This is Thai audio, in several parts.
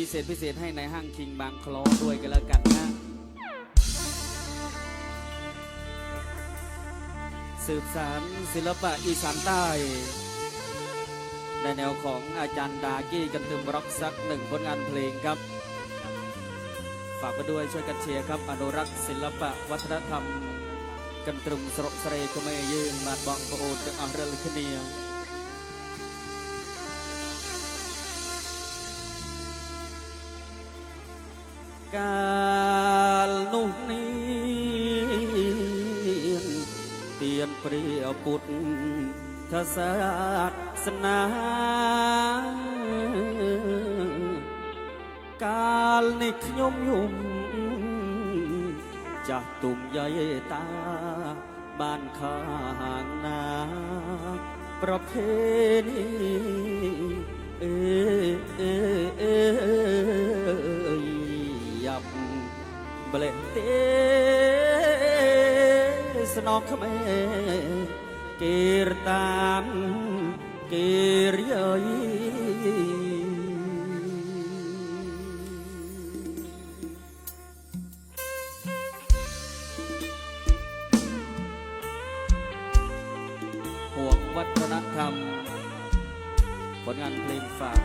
พิเศษพิเศษให้ในห้างคิงบางคลอด้วยกันแล้วกันนะสืบสารศิลปะอีสานใต้ ในแนวของอาจารย์ดากี้กันตึมร็อกสักหนึ่งผลงานเพลงครับ ฝากไปด้วยช่วยกันเชียร์ครับ อนุรักษ์ศิลปะวัฒนธรรม กันตรึมสระเสรก็ไม่ยืนมาดบองประโอดอังเรลคเนีย កាលនោះនេះទៀនព្រះពុទ្ធថាសាសនាកាលនេះខ្ញុំយំចាស់ទុំយាយតា បានខាងណា ប្រភេទនេះអេអេអេ เบลเตสนองขมเกรตามเกรยยห่วงวัฒนธรรม ผลงานเพลงฝาก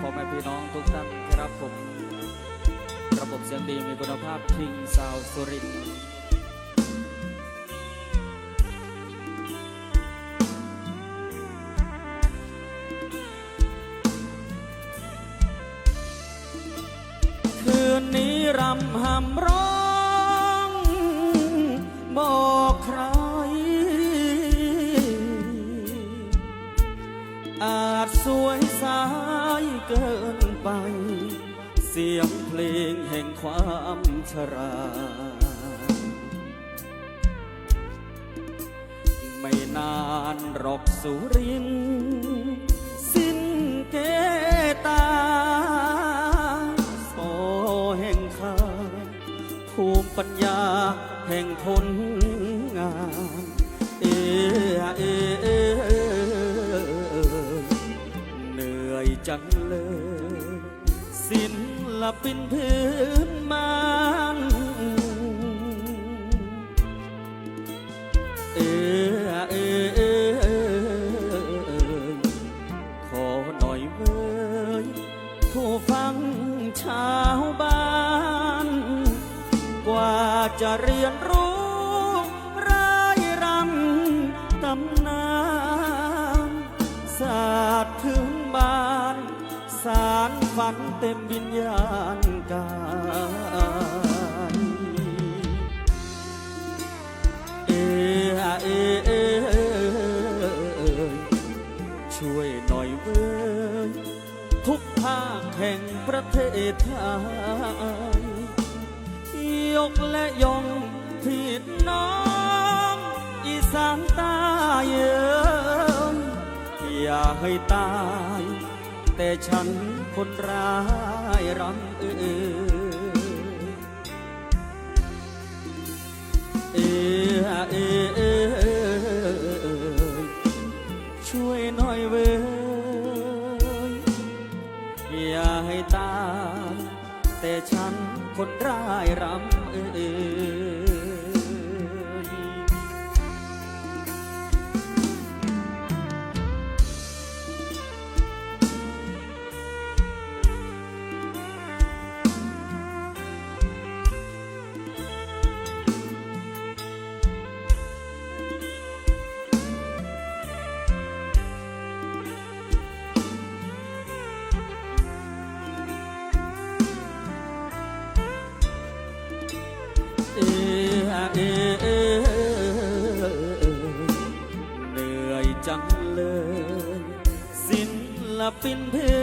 พ่อแม่พี่น้องทุกท่านครับผม บบเสียงดีมีคุณภาพทิงซาวสุรินทร์คืนนี้รำหำร้องบอกใคร อาจสวยสายเกินไป เสียง เพลงแห่งความชรา ไม่นานหรอกสุริน สิ้นเกตาโซแห่งข้าภูมิปัญญาแห่งผลงาน เออเอเอเหนื่อยจังเลยศิ ลปินพื้นบ้านเออเออเออขอหน่อยเว้ยผู้ฟังชาวบ้าน กว่าจะเรียนรู้รายรำตำนานศาสตร์พื้นบ้าน สารฝันเต็มวิญญาณกายเออเอเอช่วยหน่อยเว้ยทุกภาคแห่งประเทศไทยยกและยงผิดน้องอีสานตาเยเอ่ยอย่าให้ตาย แต่ฉันคนร้ายรำเอ่ยเออเออเออช่วยหน่อยเว้ยอย่าให้ตายแต่ฉันคนร้ายรำเอ่ จังเลย ศิลปินพื้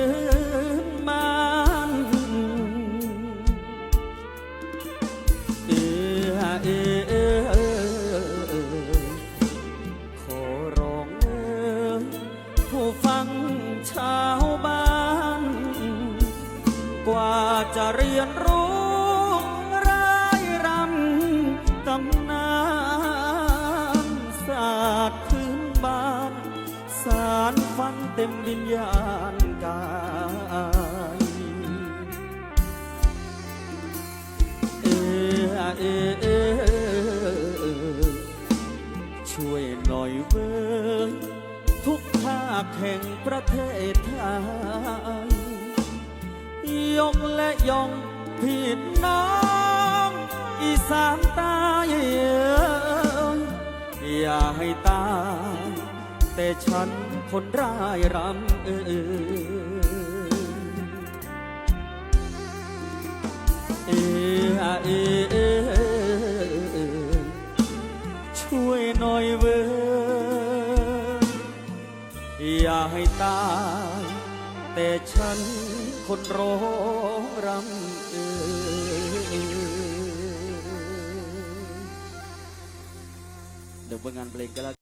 นบ้านเออเออเออขอร้องเอ่ยผู้ฟังชาวบ้าน กว่าจะเรียนรู้ ยานกายเอเอเออช่วยหน่อยเว้ยทุกภาคแห่งประเทศไทยยกและยองผิดน้องอีสานตายอย่าให้ตายแต่ฉัน คนร้ายรำเออเออเออเออช่วยหน่อยเว้ยอย่าให้ตายแต่ฉันคนร้องรำเอ่ยเดี๋ยวเบิ่งงานเพลงกันแล้ว